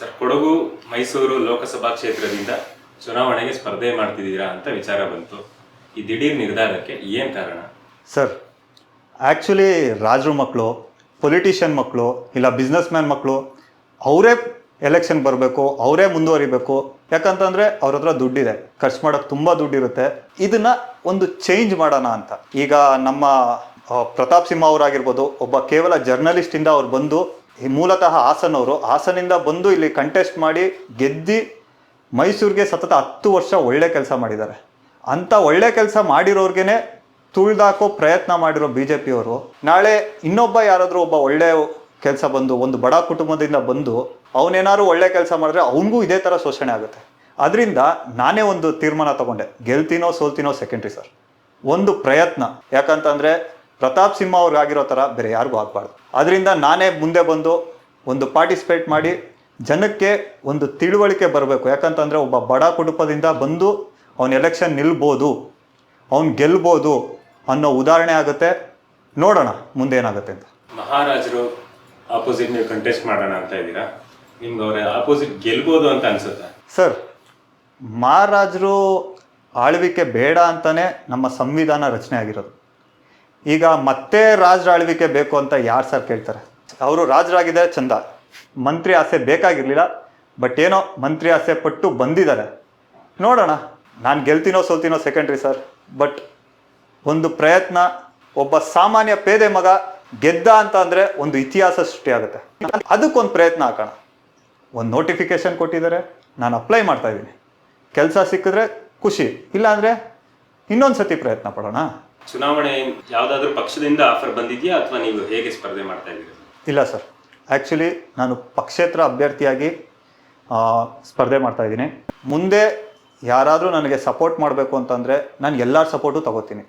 Sir, Kodagu, Mysuru Lok Sabha ಕ್ಷೇತ್ರದಿಂದ ಚುನಾವಣೆಗೆ ಸ್ಪರ್ಧೆ ಮಾಡ್ತಿದ್ದೀರಾ ಅಂತ ವಿಚಾರ ಬಂತು. ಈ ದಿಢೀರ್ ನಿರ್ಧಾರಕ್ಕೆ ಏನ್ ಕಾರಣ? ಸರ್ ಆ್ಯಕ್ಚುಲಿ ರಾಜರು ಮಕ್ಕಳು ಪೊಲಿಟಿಷಿಯನ್ ಮಕ್ಕಳು, ಇಲ್ಲ ಬಿಸ್ನೆಸ್ ಮ್ಯಾನ್ ಮಕ್ಕಳು, ಅವರೇ ಎಲೆಕ್ಷನ್ ಬರಬೇಕು, ಅವರೇ ಮುಂದುವರಿಬೇಕು. ಯಾಕಂತಂದರೆ ಅವ್ರ ಹತ್ರ ದುಡ್ಡಿದೆ, ಖರ್ಚು ಮಾಡೋಕ್ಕೆ ತುಂಬ ದುಡ್ಡಿರುತ್ತೆ. ಇದನ್ನ ಒಂದು ಚೇಂಜ್ ಮಾಡೋಣ ಅಂತ. ಈಗ ನಮ್ಮ ಪ್ರತಾಪ್ ಸಿಂಹ ಅವರಾಗಿರ್ಬೋದು, ಒಬ್ಬ ಕೇವಲ ಜರ್ನಲಿಸ್ಟಿಂದ ಅವ್ರು ಬಂದು ಮೂಲತಃ ಹಾಸನವರು ಹಾಸನಿಂದ ಬಂದು ಇಲ್ಲಿ ಕಂಟೆಸ್ಟ್ ಮಾಡಿ ಗೆದ್ದಿ ಮೈಸೂರಿಗೆ ಸತತ ಹತ್ತು ವರ್ಷ ಒಳ್ಳೆ ಕೆಲಸ ಮಾಡಿದ್ದಾರೆ. ಅಂಥ ಒಳ್ಳೆ ಕೆಲಸ ಮಾಡಿರೋರ್ಗೆನೆ ತುಳಿದಾಕೋ ಪ್ರಯತ್ನ ಮಾಡಿರೋ ಬಿ ಜೆ ಪಿಯವರು ನಾಳೆ ಇನ್ನೊಬ್ಬ ಯಾರಾದರೂ ಒಬ್ಬ ಒಳ್ಳೆ ಕೆಲಸ ಬಂದು ಒಂದು ಬಡ ಕುಟುಂಬದಿಂದ ಬಂದು ಅವನೇನಾದ್ರು ಒಳ್ಳೆ ಕೆಲಸ ಮಾಡಿದ್ರೆ ಅವನಿಗೂ ಇದೇ ಥರ ಶೋಷಣೆ ಆಗುತ್ತೆ. ಅದರಿಂದ ನಾನೇ ಒಂದು ತೀರ್ಮಾನ ತಗೊಂಡೆ. ಗೆಲ್ತೀನೋ ಸೋಲ್ತೀನೋ ಸೆಕೆಂಡ್ರಿ ಸರ್ ಒಂದು ಪ್ರಯತ್ನ. ಯಾಕಂತಂದರೆ ಪ್ರತಾಪ್ ಸಿಂಹ ಅವ್ರಿಗಾಗಿರೋ ಥರ ಬೇರೆ ಯಾರಿಗೂ ಆಗಬಾರ್ದು. ಅದರಿಂದ ನಾನೇ ಮುಂದೆ ಬಂದು ಒಂದು ಪಾರ್ಟಿಸಿಪೇಟ್ ಮಾಡಿ ಜನಕ್ಕೆ ಒಂದು ತಿಳುವಳಿಕೆ ಬರಬೇಕು. ಯಾಕಂತಂದರೆ ಒಬ್ಬ ಬಡ ಕುಟುಂಬದಿಂದ ಬಂದು ಅವನ ಎಲೆಕ್ಷನ್ ನಿಲ್ಬೋದು ಅವನು ಗೆಲ್ಬೋದು ಅನ್ನೋ ಉದಾಹರಣೆ ಆಗುತ್ತೆ. ನೋಡೋಣ ಮುಂದೆ ಏನಾಗುತ್ತೆ ಅಂತ. ಮಹಾರಾಜರು ಆಪೋಸಿಟ್ ನೀವು ಕಂಟೆಸ್ಟ್ ಮಾಡೋಣ ಅಂತ ಇದ್ದೀರಾ? ನಿಮ್ಗೆ ಅವರ ಆಪೋಸಿಟ್ ಗೆಲ್ಬೋದು ಅಂತ ಅನ್ಸುತ್ತೆ? ಸರ್ ಮಹಾರಾಜರು ಆಳ್ವಿಕೆ ಬೇಡ ಅಂತಾನೆ ನಮ್ಮ ಸಂವಿಧಾನ ರಚನೆ ಆಗಿರೋದು. ಈಗ ಮತ್ತೆ ರಾಜರ ಆಳ್ವಿಕೆ ಬೇಕು ಅಂತ ಯಾರು ಸರ್ ಕೇಳ್ತಾರೆ? ಅವರು ರಾಜರಾಗಿದ್ದಾರೆ ಚಂದ. ಮಂತ್ರಿ ಆಸೆ ಬೇಕಾಗಿರಲಿಲ್ಲ, ಬಟ್ ಏನೋ ಮಂತ್ರಿ ಆಸೆ ಪಟ್ಟು ಬಂದಿದ್ದಾರೆ. ನೋಡೋಣ. ನಾನು ಗೆಲ್ತೀನೋ ಸೋಲ್ತೀನೋ ಸೆಕೆಂಡ್ರಿ ಸರ್ ಬಟ್ ಒಂದು ಪ್ರಯತ್ನ, ಒಬ್ಬ ಸಾಮಾನ್ಯ ಪೇದೆ ಮಗ ಗೆದ್ದ ಅಂತ ಅಂದರೆ ಒಂದು ಇತಿಹಾಸ ಸೃಷ್ಟಿಯಾಗುತ್ತೆ ಅದಕ್ಕೊಂದು ಪ್ರಯತ್ನ ಹಾಕೋಣ. ಒಂದು ನೋಟಿಫಿಕೇಶನ್ ಕೊಟ್ಟಿದ್ದಾರೆ, ನಾನು ಅಪ್ಲೈ ಮಾಡ್ತಾ ಇದ್ದೀನಿ. ಕೆಲಸ ಸಿಕ್ಕಿದ್ರೆ ಖುಷಿ, ಇಲ್ಲಾಂದರೆ ಇನ್ನೊಂದು ಸತಿ ಪ್ರಯತ್ನ ಪಡೋಣ. ಚುನಾವಣೆ ಯಾವುದಾದ್ರೂ ಪಕ್ಷದಿಂದ ಆಫರ್ ಬಂದಿದೆಯಾ ಅಥವಾ ನೀವು ಹೇಗೆ ಸ್ಪರ್ಧೆ ಮಾಡ್ತಾ ಇದ್ದೀರಾ? ಇಲ್ಲ ಸರ್. ಆ್ಯಕ್ಚುಲಿ ನಾನು ಪಕ್ಷೇತರ ಅಭ್ಯರ್ಥಿಯಾಗಿ ಸ್ಪರ್ಧೆ ಮಾಡ್ತಾ ಇದ್ದೀನಿ. ಮುಂದೆ ಯಾರಾದರೂ ನನಗೆ ಸಪೋರ್ಟ್ ಮಾಡಬೇಕು ಅಂತಂದರೆ ನಾನು ಎಲ್ಲರ ಸಪೋರ್ಟು ತಗೋತೀನಿ.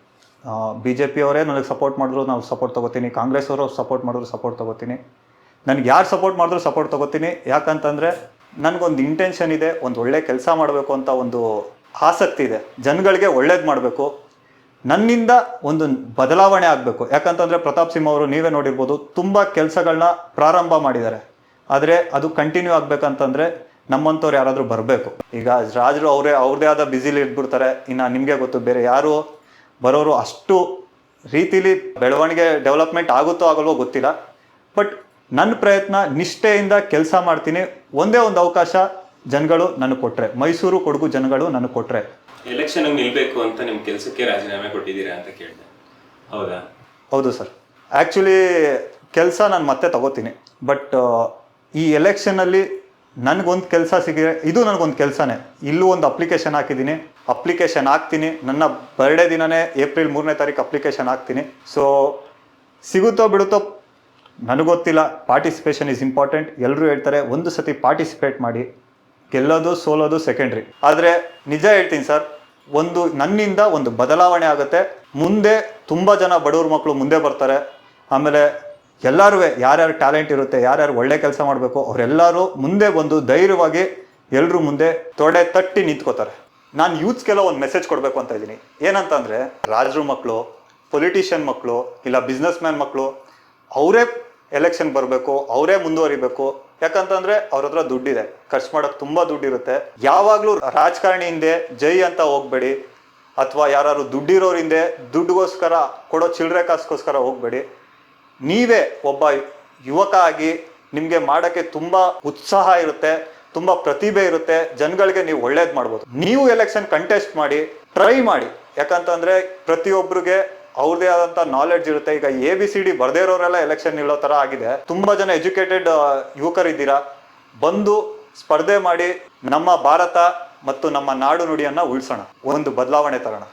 ಬಿ ಜೆ ಪಿಯವರೇ ನನಗೆ ಸಪೋರ್ಟ್ ಮಾಡಿದ್ರು, ನಾವು ಸಪೋರ್ಟ್ ತಗೋತೀನಿ. ಕಾಂಗ್ರೆಸ್ ಅವರು ಸಪೋರ್ಟ್ ಮಾಡಿದ್ರು ಸಪೋರ್ಟ್ ತಗೋತೀನಿ. ನನಗೆ ಯಾರು ಸಪೋರ್ಟ್ ಮಾಡಿದ್ರು ಸಪೋರ್ಟ್ ತಗೋತೀನಿ. ಯಾಕಂತಂದರೆ ನನಗೊಂದು ಇಂಟೆನ್ಷನ್ ಇದೆ, ಒಂದು ಒಳ್ಳೆ ಕೆಲಸ ಮಾಡಬೇಕು ಅಂತ ಒಂದು ಆಸಕ್ತಿ ಇದೆ. ಜನಗಳಿಗೆ ಒಳ್ಳೇದು ಮಾಡಬೇಕು. ನನ್ನಿಂದ ಒಂದು ಬದಲಾವಣೆ ಆಗಬೇಕು. ಯಾಕಂತಂದರೆ ಪ್ರತಾಪ್ ಸಿಂಹ ಅವರು ನೀವೇ ನೋಡಿರ್ಬೋದು ತುಂಬ ಕೆಲಸಗಳನ್ನ ಪ್ರಾರಂಭ ಮಾಡಿದ್ದಾರೆ. ಆದರೆ ಅದು ಕಂಟಿನ್ಯೂ ಆಗಬೇಕಂತಂದರೆ ನಮ್ಮಂಥವ್ರು ಯಾರಾದರೂ ಬರಬೇಕು. ಈಗ ರಾಜರು ಅವರೇ, ಅವ್ರದೇ ಆದ ಬ್ಯುಸಿಲಿ ಇದ್ಬಿಡ್ತಾರೆ ಇನ್ನು ನಿಮಗೆ ಗೊತ್ತು, ಬೇರೆ ಯಾರು ಬರೋರು ಅಷ್ಟು ರೀತಿಲಿ ಬೆಳವಣಿಗೆ ಡೆವಲಪ್ಮೆಂಟ್ ಆಗುತ್ತೋ ಆಗಲ್ವೋ ಗೊತ್ತಿಲ್ಲ. ಬಟ್ ನನ್ನ ಪ್ರಯತ್ನ ನಿಷ್ಠೆಯಿಂದ ಕೆಲಸ ಮಾಡ್ತೀನಿ. ಒಂದೇ ಒಂದು ಅವಕಾಶ ಜನಗಳು ನನಗೆ ಕೊಟ್ಟರೆ ಮೈಸೂರು ಕೊಡಗು ಜನಗಳು ನನಗೆ ಕೊಟ್ಟರೆ ಎಲೆಕ್ಷನ್ ನಿಲ್ಬೇಕು ಅಂತ ನಿಮ್ ಕೆಲಸಕ್ಕೆ ರಾಜೀನಾಮೆ ಕೊಟ್ಟಿದ್ದೀರಾ ಅಂತ ಕೇಳಿದೆ. ಹೌದಾ? ಹೌದು ಸರ್. ಆ್ಯಕ್ಚುಲಿ ಕೆಲಸ ನಾನು ಮತ್ತೆ ತಗೋತೀನಿ. ಬಟ್ ಈ ಎಲೆಕ್ಷನಲ್ಲಿ ನನಗೊಂದು ಕೆಲಸ ಸಿಗಿದೆ ಇದು ನನಗೊಂದು ಕೆಲಸನೇ. ಇಲ್ಲೂ ಒಂದು ಅಪ್ಲಿಕೇಶನ್ ಹಾಕಿದ್ದೀನಿ. ಅಪ್ಲಿಕೇಶನ್ ಹಾಕ್ತೀನಿ. ನನ್ನ ಬರ್ಡೇ ದಿನನೇ ಏಪ್ರಿಲ್ ಮೂರನೇ ತಾರೀಕು ಅಪ್ಲಿಕೇಶನ್ ಹಾಕ್ತೀನಿ. ಸೊ ಸಿಗುತ್ತೋ ಬಿಡುತ್ತೋ ನನಗೊತ್ತಿಲ್ಲ ಪಾರ್ಟಿಸಿಪೇಷನ್ ಇಸ್ ಇಂಪಾರ್ಟೆಂಟ್ ಎಲ್ಲರೂ ಹೇಳ್ತಾರೆ, ಒಂದು ಸತಿ ಪಾರ್ಟಿಸಿಪೇಟ್ ಮಾಡಿ. ಗೆಲ್ಲೋದು, ಸೋಲೋದು ಸೆಕೆಂಡ್ರಿ ಆದರೆ ನಿಜ ಹೇಳ್ತೀನಿ ಸರ್ ಒಂದು ನನ್ನಿಂದ ಒಂದು ಬದಲಾವಣೆ ಆಗುತ್ತೆ. ಮುಂದೆ ತುಂಬ ಜನ ಬಡವ್ರ ಮಕ್ಕಳು ಮುಂದೆ ಬರ್ತಾರೆ. ಆಮೇಲೆ ಎಲ್ಲರೂ ಯಾರ್ಯಾರು ಟ್ಯಾಲೆಂಟ್ ಇರುತ್ತೆ, ಯಾರ್ಯಾರು ಒಳ್ಳೆ ಕೆಲಸ ಮಾಡಬೇಕು, ಅವರೆಲ್ಲರೂ ಮುಂದೆ ಬಂದು ಧೈರ್ಯವಾಗಿ ಎಲ್ಲರೂ ಮುಂದೆ ತೊಡೆ ತಟ್ಟಿ ನಿಂತ್ಕೋತಾರೆ. ನಾನು ಯೂತ್ಸ್ಗೆಲ್ಲ ಒಂದು ಮೆಸೇಜ್ ಕೊಡಬೇಕು ಅಂತ ಇದ್ದೀನಿ. ಏನಂತಂದರೆ, ರಾಜರು ಮಕ್ಕಳು ಪೊಲಿಟಿಷಿಯನ್ ಮಕ್ಕಳು ಇಲ್ಲ ಬಿಸ್ನೆಸ್ ಮ್ಯಾನ್ ಮಕ್ಕಳು ಅವರೇ ಎಲೆಕ್ಷನ್ ಬರಬೇಕು, ಅವರೇ ಮುಂದುವರಿಬೇಕು. ಯಾಕಂತಂದ್ರೆ ಅವ್ರ ಹತ್ರ ದುಡ್ಡಿದೆ. ಖರ್ಚು ಮಾಡೋಕೆ ತುಂಬಾ ದುಡ್ಡಿರುತ್ತೆ. ಯಾವಾಗಲೂ ರಾಜಕಾರಣಿ ಹಿಂದೆ ಜೈ ಅಂತ ಹೋಗ್ಬೇಡಿ. ಅಥವಾ ಯಾರು ದುಡ್ಡಿರೋರ್ ಹಿಂದೆ ದುಡ್ಡುಗೋಸ್ಕರ ಕೊಡೋ ಚಿಲ್ಲರೆ ಕಾಸ್ಗೋಸ್ಕರ ಹೋಗ್ಬೇಡಿ. ನೀವೇ ಒಬ್ಬ ಯುವಕ ಆಗಿ ನಿಮಗೆ ಮಾಡೋಕ್ಕೆ ತುಂಬ ಉತ್ಸಾಹ ಇರುತ್ತೆ, ತುಂಬ ಪ್ರತಿಭೆ ಇರುತ್ತೆ, ಜನಗಳಿಗೆ ನೀವು ಒಳ್ಳೇದು ಮಾಡ್ಬೋದು. ನೀವು ಎಲೆಕ್ಷನ್ ಕಂಟೆಸ್ಟ್ ಮಾಡಿ ಟ್ರೈ ಮಾಡಿ. ಯಾಕಂತಂದ್ರೆ ಪ್ರತಿಯೊಬ್ಬರಿಗೆ ಅವ್ರದೇ ಆದಂತ ನಾಲೆಡ್ಜ್ ಇರುತ್ತೆ. ಈಗ ಎ ಬಿ ಸಿ ಡಿ ಬರ್ದೇ ಇರೋರೆಲ್ಲ ಎಲೆಕ್ಷನ್ ನಿಲ್ಲೋ ತರ ಆಗಿದೆ. ತುಂಬಾ ಜನ ಎಜುಕೇಟೆಡ್ ಯುವಕರಿದ್ದೀರಾ? ಬಂದು ಸ್ಪರ್ಧೆ ಮಾಡಿ ನಮ್ಮ ಭಾರತ ಮತ್ತು ನಮ್ಮ ನಾಡು ನುಡಿಯನ್ನ ಉಳಿಸೋಣ. ಒಂದು ಬದಲಾವಣೆ ತರೋಣ.